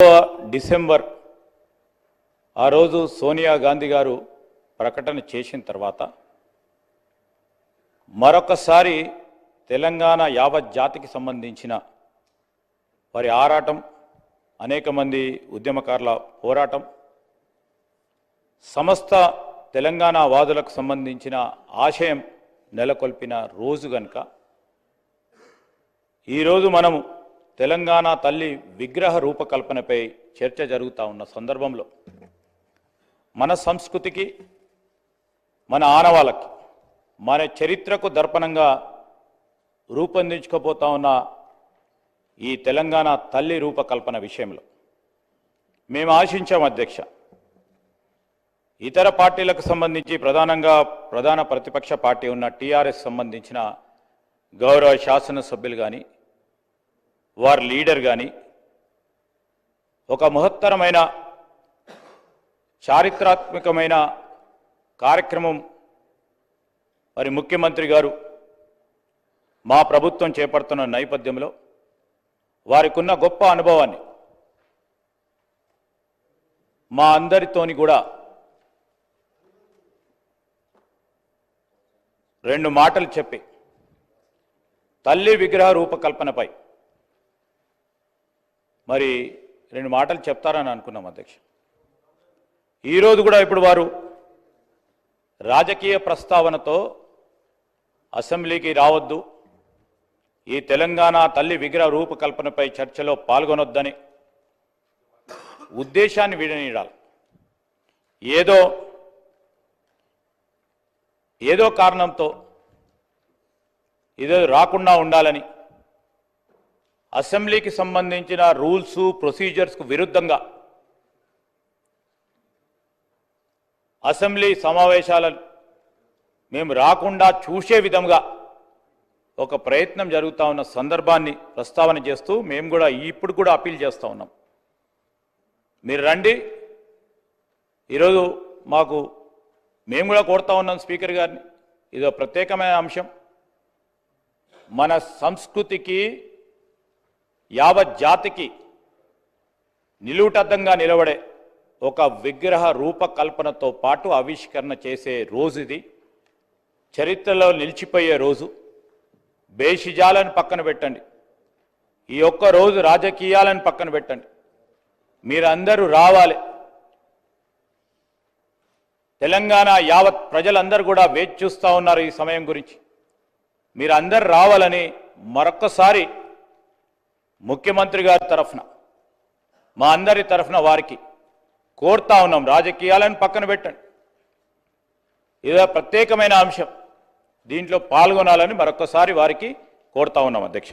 December ఆ రోజు సోనియా గాంధీ గారు ప్రకటన చేసిన తర్వాత మరొకసారి తెలంగాణ యావత్ జాతికి సంబంధించిన వారి ఆరాటం అనేక మంది ఉద్యమకారుల పోరాటం సమస్త తెలంగాణ వాదులకు సంబంధించిన ఆశయం నెలకొల్పిన రోజు గనుక ఈరోజు మనము తెలంగాణ తల్లి విగ్రహ రూపకల్పనపై చర్చ జరుగుతూ ఉన్న సందర్భంలో మన సంస్కృతికి మన ఆనవాళ్ళకి మన చరిత్రకు దర్పణంగా రూపొందించుకోపోతా ఉన్న ఈ తెలంగాణ తల్లి రూపకల్పన విషయంలో మేము ఆశించాం అధ్యక్ష. ఇతర పార్టీలకు సంబంధించి ప్రధానంగా ప్రధాన ప్రతిపక్ష పార్టీ ఉన్న టీఆర్ఎస్ సంబంధించిన గౌరవ శాసనసభ్యులు కానీ వారి లీడర్ కానీ ఒక మహత్తరమైన చారిత్రాత్మకమైన కార్యక్రమం మరి ముఖ్యమంత్రి గారు మా ప్రభుత్వం చేపడుతున్న నేపథ్యంలో వారికి ఉన్న గొప్ప అనుభవాన్ని మా అందరితోని కూడా రెండు మాటలు చెప్పి తల్లి విగ్రహ రూపకల్పనపై మరి రెండు మాటలు చెప్తారని అనుకున్నాం అధ్యక్ష. ఈరోజు కూడా ఇప్పుడు వారు రాజకీయ ప్రస్తావనతో అసెంబ్లీకి రావద్దు. ఈ తెలంగాణ తల్లి విగ్రహ రూపకల్పనపై చర్చలో పాల్గొనొద్దని ఉద్దేశాన్ని విడనీడాలి. ఏదో ఏదో కారణంతో ఇదో రాకుండా ఉండాలని అసెంబ్లీకి సంబంధించిన రూల్స్ ప్రొసీజర్స్కు విరుద్ధంగా అసెంబ్లీ సమావేశాలను మేము రాకుండా చూసే విధంగా ఒక ప్రయత్నం జరుగుతూ ఉన్న సందర్భాన్ని ప్రస్తావన చేస్తూ మేము కూడా ఇప్పుడు కూడా అప్పీల్ చేస్తూ ఉన్నాం. మీరు రండి. ఈరోజు మాకు మేము కూడా కోరుతా ఉన్నాం స్పీకర్ గారిని. ఇదో ప్రత్యేకమైన అంశం. మన సంస్కృతికి యావత్ జాతికి నిలువుటద్దంగా నిలబడే ఒక విగ్రహ రూపకల్పనతో పాటు ఆవిష్కరణ చేసే రోజు ఇది. చరిత్రలో నిలిచిపోయే రోజు. బేషిజాలను పక్కన పెట్టండి. ఈ ఒక్క రోజు రాజకీయాలను పక్కన పెట్టండి. మీరందరూ రావాలి. తెలంగాణ యావత్ ప్రజలందరూ కూడా వేచి చూస్తూ ఉన్నారు ఈ సమయం గురించి. మీరు అందరు రావాలని మరొక్కసారి ముఖ్యమంత్రి గారి తరఫున మా అందరి తరఫున వారికి కోరుతా ఉన్నాం. రాజకీయాలను పక్కన పెట్టండి. ఇదో ప్రత్యేకమైన అంశం. దీంట్లో పాల్గొనాలని మరొకసారి వారికి కోరుతా ఉన్నాం అధ్యక్ష.